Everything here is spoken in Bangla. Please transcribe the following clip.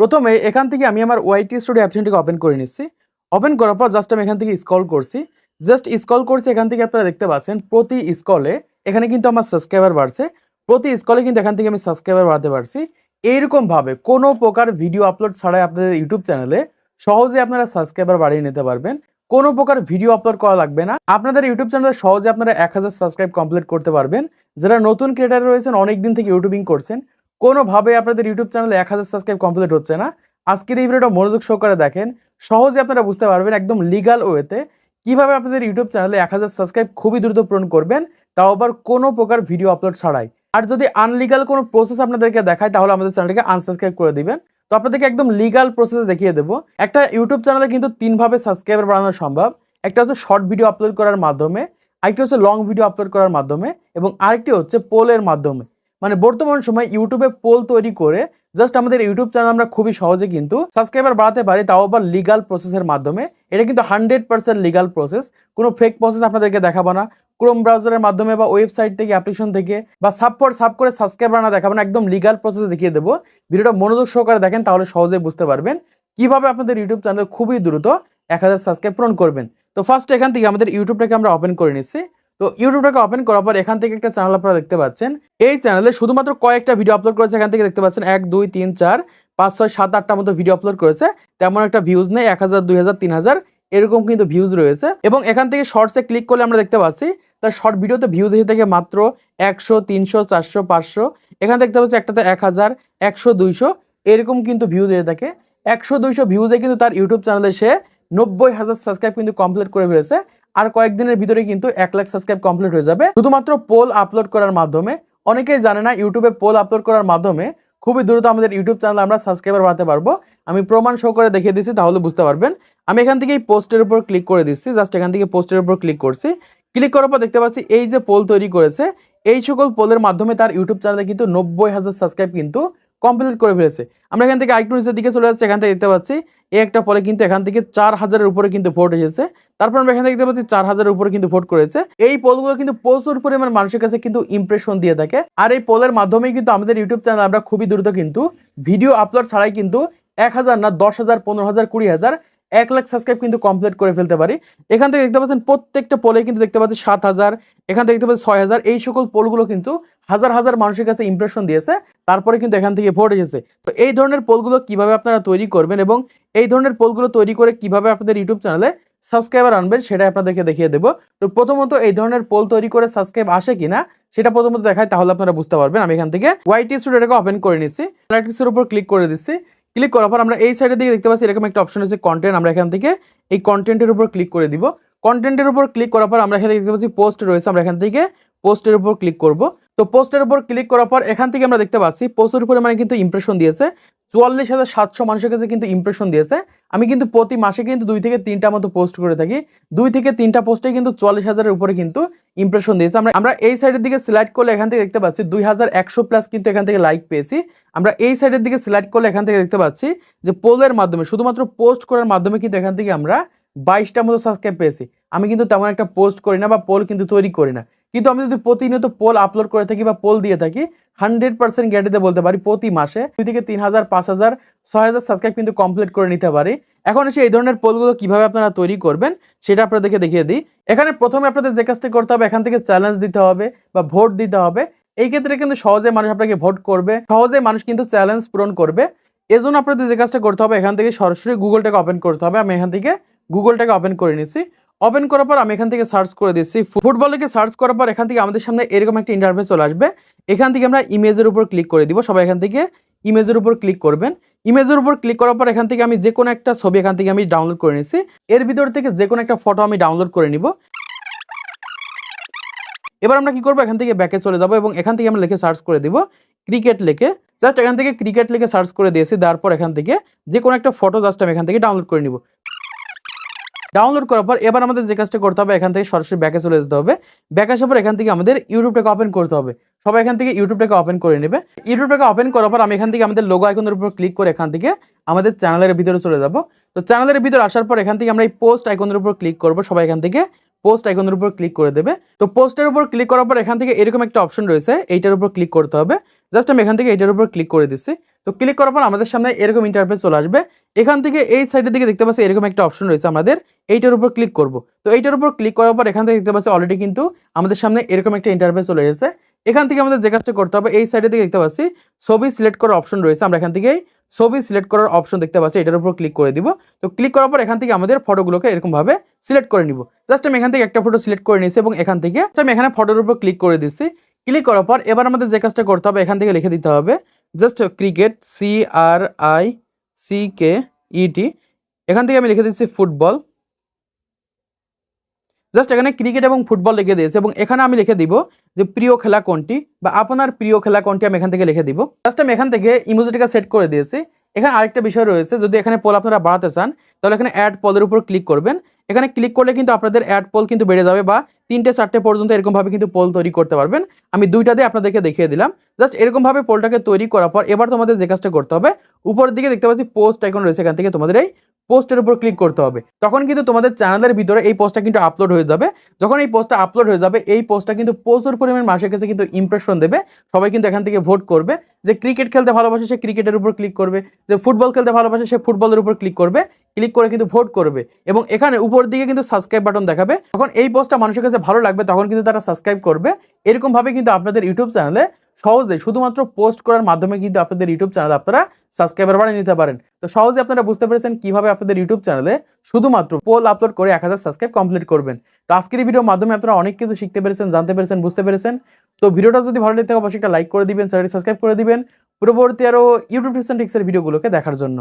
প্রথমে এখান থেকে আমি আমার ওয়াইটি স্টুডিও অ্যাপ্লিকেশনটিকে ওপেন করে নিচ্ছি। ওপেন করার পর জাস্ট আমি এখান থেকে স্ক্রল করছি। জাস্ট স্ক্রল করছি, এখান থেকে আপনারা দেখতে পাচ্ছেন প্রতি স্কলে এখানে কিন্তু আমার সাবস্ক্রাইবার বাড়ছে। প্রতি স্কলে কিন্তু এখান থেকে আমি সাবস্ক্রাইবার বাড়াতে পারছি। এইরকমভাবে কোনো প্রকার ভিডিও আপলোড ছাড়াই আপনাদের ইউটিউব চ্যানেলে সহজে আপনারা সাবস্ক্রাইবার বাড়িয়ে নিতে পারবেন। কোনো প্রকার ভিডিও আপলোড করা লাগবে না। আপনাদের ইউটিউব চ্যানেলে সহজে আপনারা এক হাজার সাবস্ক্রাইব কমপ্লিট করতে পারবেন। যারা নতুন ক্রিয়েটার রয়েছেন অনেক দিন থেকে ইউটিউবিং করছেন কোনোভাবে আপনাদের ইউটিউব চ্যানেলে এক হাজার সাবস্ক্রাইব কমপ্লিট হচ্ছে না। আজকের এই ভিডিওটা মনোযোগ সহকারে দেখেন। সহজে আপনারা বুঝতে পারবেন একদম লিগাল ওয়েতে কীভাবে আপনাদের ইউটিউব চ্যানেলে এক হাজার সাবস্ক্রাইব খুবই দ্রুত পূরণ করবেন, তাও আবার কোনো প্রকার ভিডিও আপলোড ছাড়াই। আর যদি আনলিগাল কোনো প্রসেস আপনাদেরকে দেখায়, তাহলে আমাদের চ্যানেলটাকে আনসাবস্ক্রাইব করে দিবেন। তো আপনাদেরকে একদম লিগাল প্রসেসে দেখিয়ে দেবো। একটা ইউটিউব চ্যানেলে কিন্তু তিনভাবে সাবস্ক্রাইবার বাড়ানো সম্ভব। একটা হচ্ছে শর্ট ভিডিও আপলোড করার মাধ্যমে, আরেকটি হচ্ছে লং ভিডিও আপলোড করার মাধ্যমে, এবং আরেকটি হচ্ছে পোলের মাধ্যমে। মানে বর্তমান সময় ইউটিউবে পোল তৈরি করে জাস্ট আমাদের ইউটিউব চ্যানেল আমরা খুবই সহজে কিন্তু সাবস্ক্রাইবার বাড়াতে পারি, তাও আবার লিগাল প্রসেসের মাধ্যমে। এটা কিন্তু হান্ড্রেড পার্সেন্ট লিগাল প্রসেস কোনো ফেক প্রসেস আপনাদেরকে দেখাবো না। ক্রোম ব্রাউজারের মাধ্যমে বা ওয়েবসাইট থেকে অ্যাপ্লিকেশন থেকে বা সাব পর সাব করে সাবস্ক্রাইবার না দেখাবো না, একদম লিগাল প্রসেসে দেখিয়ে দেবো। ভিডিওটা মনোযোগ সহকারে দেখেন, তাহলে সহজেই বুঝতে পারবেন কীভাবে আপনাদের ইউটিউব চ্যানেল খুবই দ্রুত এক হাজার সাবস্ক্রাইব পূরণ করবেন। তো ফার্স্ট এখান থেকে আমাদের ইউটিউবটাকে আমরা ওপেন করে নিচ্ছি। তো ইউটিউবটাকে ওপেন করার পর এখান থেকে একটা চ্যানেল আপনারা দেখতে পাচ্ছেন। এই চ্যানেলে শুধুমাত্র কয়েকটা ভিডিও আপলোড করেছে, এখান থেকে দেখতে পাচ্ছেন এক, দুই, তিন, চার, পাঁচ, ছয়, সাত, আটটা মতো ভিডিও আপলোড করেছে। তেমন একটা ভিউজ নেই, এক হাজার, দুই হাজার, তিন হাজার, এরকম কিন্তু ভিউজ রয়েছে। এবং এখান থেকে শর্টসে ক্লিক করলে আমরা দেখতে পাচ্ছি, তার শর্ট ভিডিওতে ভিউজ এসে থেকে মাত্র একশো, তিনশো, চারশো, পাঁচশো। এখানে দেখতে পাচ্ছি একটাতে এক হাজার, একশো, দুইশো, এরকম কিন্তু ভিউজ এসে থাকে। একশো, দুইশো ভিউজে কিন্তু তার ইউটিউব চ্যানেলে সে নব্বই হাজার সাবস্ক্রাইব কিন্তু কমপ্লিট করে ফেলেছে। আর কয়েকদিনের ভিতরে কিন্তু এক লাখ সাবস্ক্রাইব কমপ্লিট হয়ে যাবে। শুধুমাত্র পোল আপলোড করার মাধ্যমে, অনেকেই জানে না ইউটিউবে পোল আপলোড করার মাধ্যমে খুবই দ্রুত আমাদের ইউটিউব চ্যানেল আমরা সাবস্ক্রাইবার বাড়াতে পারব। আমি প্রমাণ শো করে দেখিয়ে দিচ্ছি, তাহলে বুঝতে পারবেন। আমি এখান থেকে এই পোস্টের উপর ক্লিক করে দিচ্ছি জাস্ট এখান থেকে পোস্টের উপর ক্লিক করছি। ক্লিক করার পর দেখতে পাচ্ছি এই যে পোল তৈরি করেছে, এই সকল পোলের মাধ্যমে তার ইউটিউব চ্যানেলে কিন্তু নব্বই হাজার সাবস্ক্রাইব কিন্তু কমপ্লিট করে ফেলেছে। আমরা এখান থেকে আইকটু নিচের দিকে চলে যাচ্ছি, এখান থেকে দেখতে পাচ্ছি একটা ফলে কিন্তু এখান থেকে চার হাজারের উপরে কিন্তু ভোট এসেছে। তারপর আমরা এখান থেকে দেখতে পাচ্ছি চার হাজারের উপরে কিন্তু ভোট করেছে। এই পোলগুলো কিন্তু প্রচুর পরিমাণ মানুষের কাছে কিন্তু ইমপ্রেশন দিয়ে থাকে। আর এই পোলের মাধ্যমেই কিন্তু আমাদের ইউটিউব চ্যানেল আমরা খুবই দ্রুত কিন্তু ভিডিও আপলোড ছাড়াই কিন্তু এক হাজার না দশ হাজার, পনেরো হাজার, কুড়ি হাজার এক লাখ সাবস্ক্রাইব কিন্তু কমপ্লিট করে ফেলতে পারি। এখান থেকে দেখতে পাচ্ছেন প্রত্যেকটা পোলে কিন্তু দেখতে পাচ্ছি সাত হাজার, এখান থেকে দেখতে পাচ্ছি ছয় হাজার। এই সকল পোলগুলো কিন্তু হাজার হাজার মানুষের কাছে ইমপ্রেশন দিয়েছে, তারপরে কিন্তু এখান থেকে ভোট এসেছে। তো এই ধরনের পোলগুলো কীভাবে আপনারা তৈরি করবেন এবং এই ধরনের পোলগুলো তৈরি করে কীভাবে আপনাদের ইউটিউব চ্যানেলে সাবস্ক্রাইবার আনবেন সেটা আপনাদেরকে দেখিয়ে দেবো। তো প্রথমত এই ধরনের পোল তৈরি করে সাবস্ক্রাইব আসে কিনা, সেটা প্রথমত দেখায় তাহলে আপনারা বুঝতে পারবেন। আমি এখান থেকে ওয়াইটি স্টুডিওটাকে ওপেন করে নিচ্ছি। অ্যানালিটিক্সের উপর ক্লিক করে দিচ্ছি। ক্লিক করার পর আমরা এই সাইডের দিকে দেখতে পাচ্ছি এরকম একটা অপশন আছে কন্টেন্ট আমরা এখান থেকে এই কন্টেন্টের উপর ক্লিক করে দিব। কন্টেন্টের উপর ক্লিক করার পর আমরা এখানে দেখতে পাচ্ছি পোস্ট রয়েছে। আমরা এখান থেকে পোস্টের উপর ক্লিক করব। তো পোস্টের উপর ক্লিক করার পর এখান থেকে আমরা দেখতে পাচ্ছি, পোস্টের উপরে মানে কিন্তু ইমপ্রেশন দিয়েছে। চুয়াল্লিশ হাজার সাতশো মানুষের কাছে কিন্তু ইমপ্রেশন দিয়েছে। আমি কিন্তু প্রতি মাসে কিন্তু দুই থেকে তিনটা মতো পোস্ট করে থাকি। দুই থেকে তিনটা পোস্টে কিন্তু চুয়াল্লিশ হাজারের উপরে কিন্তু ইমপ্রেশন দিয়েছে। আমরা আমরা এই সাইডের দিকে সিলেক্ট করলে এখান থেকে দেখতে পাচ্ছি, দুই হাজার একশো প্লাস কিন্তু এখান থেকে লাইক পেয়েছি। আমরা এই সাইডের দিকে সিলেক্ট করলে এখান থেকে দেখতে পাচ্ছি যে পোলের মাধ্যমে, শুধুমাত্র পোস্ট করার মাধ্যমে কিন্তু এখান থেকে আমরা বাইশটা মতো সাবস্ক্রাইব পেয়েছি। আমি কিন্তু তেমন একটা পোস্ট করি না বা পোল কিন্তু তৈরি করি না। কিন্তু আমি যদি প্রতিনিয়ত পোল আপলোড করে থাকি বা পোল দিয়ে থাকি হান্ড্রেড পার্সেন্ট গ্যারান্টিতে বলতে পারি প্রতি মাসে দুই থেকে তিন হাজার, পাঁচ হাজার, ছয় হাজার সাবস্ক্রাইব কিন্তু কমপ্লিট করে নিতে পারি। এখন এসে এই ধরনের পোলগুলো কীভাবে আপনারা তৈরি করবেন, সেটা আপনাদেরকে দেখিয়ে দিই। এখানে প্রথমে আপনাদের যে কাজটা করতে হবে, এখান থেকে চ্যালেঞ্জ দিতে হবে বা ভোট দিতে হবে। এই ক্ষেত্রে কিন্তু সহজে মানুষ আপনাকে ভোট করবে, সহজে মানুষ কিন্তু চ্যালেঞ্জ পূরণ করবে। এজন্য আপনাদের যে কাজটা করতে হবে, এখান থেকে সরাসরি গুগলটাকে ওপেন করতে হবে। আমি এখান থেকে গুগলটাকে ওপেন করে নিচ্ছি ওপেন করার পর আমি এখান থেকে সার্চ করে দিচ্ছি ফুটবলকে সার্চ করার পর এখান থেকে আমাদের সামনে এরকম একটা ইন্টারফেস চলে আসবে এখান থেকে আমরা ইমেজের উপর ক্লিক করে দিব সবাই এখান থেকে ইমেজের উপর ক্লিক করবেন ইমেজের উপর ক্লিক করার পর এখান থেকে আমি যে কোনো একটা ছবি এখান থেকে আমি ডাউনলোড করে নিচ্ছি এর ভিতর থেকে যে কোনো একটা ফটো আমি ডাউনলোড করে নিব এবার আমরা কি করব এখান থেকে ব্যাকে চলে যাব এবং এখান থেকে আমরা লিখে সার্চ করে দিব ক্রিকেট লিখে জাস্ট এখান থেকে ক্রিকেট লিখে সার্চ করে দিয়েছি তারপর এখান থেকে যে কোনো একটা ফটো জাস্ট আমি এখান থেকে ডাউনলোড করে নিব ডাউনলোড করার পর এবার আমাদের যে কাজটা করতে হবে, এখান থেকে সরাসরি ব্যাকে চলে যেতে হবে। ব্যাক আসার পর এখান থেকে আমাদের ইউটিউবটাকে ওপেন করতে হবে। সবাই এখান থেকে ইউটিউবটাকে ওপেন করে নেবে। ইউটিউবটাকে ওপেন করার পর আমি এখান থেকে আমাদের লোগো আইকনের উপর ক্লিক করে এখান থেকে আমাদের চ্যানেলের ভিতরে চলে যাব। তো চ্যানেলের ভিতরে আসার পর এখান থেকে আমরা এই পোস্ট আইকনের উপর ক্লিক করব। সবাই এখান থেকে পোস্ট আইকনের উপর ক্লিক করে দেবে। তো পোস্টের উপর ক্লিক করার পর এখান থেকে এরকম একটা অপশন রয়েছে, এইটার উপর ক্লিক করতে হবে। জাস্ট আমি এখান থেকে এইটার উপর ক্লিক করে দিচ্ছি। তো ক্লিক করার পর আমাদের সামনে এরকম ইন্টারফেস চলে আসবে। এখান থেকে এই সাইডের দিকে দেখতে পাচ্ছি এরকম একটা অপশন রয়েছে আমাদের, এইটার উপর ক্লিক করব। তো এইটার উপর ক্লিক করার পর এখান থেকে দেখতে পাচ্ছি অলরেডি কিন্তু আমাদের সামনে এরকম একটা ইন্টারফেস চলে এসেছে। এখান থেকে আমাদের যে কাজটা করতে হবে, এই সাইডে দিকে দেখতে পাচ্ছি, ছবি সিলেক্ট করার অপশন রয়েছে। আমরা এখান থেকেই ছবি সিলেক্ট করার অপশন দেখতে পাচ্ছি, এটার উপর ক্লিক করে দিব। তো ক্লিক করার পর এখান থেকে আমাদের ফটোগুলোকে এরকমভাবে সিলেক্ট করে নিব। জাস্ট আমি এখান থেকে একটা ফটো সিলেক্ট করে নিয়েছি এবং এখান থেকে আমি এখানে ফটোর উপর ক্লিক করে দিচ্ছি। ক্লিক করার পর এবার আমাদের যে কাজটা করতে হবে, এখান থেকে লিখে দিতে হবে just cricket C R I C K E T এখান থেকে আমি লিখে দিচ্ছি ফুটবল জাস্ট এখানে ক্রিকেট এবং ফুটবল লিখে দিয়েছে এবং এখানে আমি লিখে দিব যে প্রিয় খেলা কোনটি বা আপনার প্রিয় খেলা কোনটি আমি এখান থেকে লিখে দিব। জাস্ট আমি এখান থেকে ইমোজিটিকা সেট করে দিয়েছি। এখানে আরেকটা বিষয় রয়েছে, যদি এখানে পোল আপনারা বাড়াতে চান, তাহলে এখানে অ্যাড পলের উপর ক্লিক করবেন। এখানে ক্লিক করলে কিন্তু আপনাদের অ্যাড পোল কিন্তু বেড়ে যাবে বা তিনটে, চারটে পর্যন্ত এরকমভাবে কিন্তু পোল তৈরি করতে পারবেন। আমি দুইটা দিয়ে আপনাদেরকে দেখিয়ে দিলাম। জাস্ট এরকমভাবে পোলটাকে তৈরি করার পর এবার তোমাদের যে কাজটা করতে হবে, উপরের দিকে দেখতে পাচ্ছি পোস্ট আইকন রয়েছে, এখান থেকে তোমাদের এই পোস্টের উপর ক্লিক করতে হবে। তখন কিন্তু তোমাদের চ্যানেলের ভিতরে এই পোস্টটা কিন্তু আপলোড হয়ে যাবে। যখন এই পোস্টটা আপলোড হয়ে যাবে, এই পোস্টটা কিন্তু প্রচুর পরিমাণ মানুষের কাছে কিন্তু ইমপ্রেশন দেবে। সবাই কিন্তু এখান থেকে ভোট করবে যে ক্রিকেট খেলতে ভালোবাসে সে ক্রিকেটের উপর ক্লিক করবে, যে ফুটবল খেলতে ভালোবাসে সে ফুটবলের উপর ক্লিক করবে। ক্লিক করে কিন্তু ভোট করবে এবং এখানে উপর দিকে কিন্তু সাবস্ক্রাইব বাটন দেখাবে। তখন এই পোস্টটা মানুষের কাছে ভালো লাগবে, তখন কিন্তু তারা সাবস্ক্রাইব করবে। এরকম ভাবে কিন্তু আপনাদের ইউটিউব চ্যানেলে সহজে শুধুমাত্র পোস্ট করার মাধ্যমে কিন্তু আপনাদের ইউটিউব চ্যানেল আপনারা সাবস্ক্রাইবার বাড়িয়ে নিতে পারেন। তো সহজে আপনারা বুঝতে পেরেছেন কীভাবে আপনাদের ইউটিউব চ্যানেলে শুধুমাত্র পোল আপলোড করে এক হাজার সাবস্ক্রাইব কমপ্লিট করবেন। তো আজকের ভিডিওর মাধ্যমে আপনারা অনেক কিছু শিখতে পেরেছেন, জানতে পেরেছেন, বুঝতে পেরেছেন। তো ভিডিওটা যদি ভালো লাগে অবশ্যই একটা লাইক করে দিবেন, চ্যানেলটি সাবস্ক্রাইব করে দিবেন। পরবর্তী আরও ইউটিউব টিপস অ্যান্ড টিক্সের ভিডিওগুলোকে দেখার জন্য।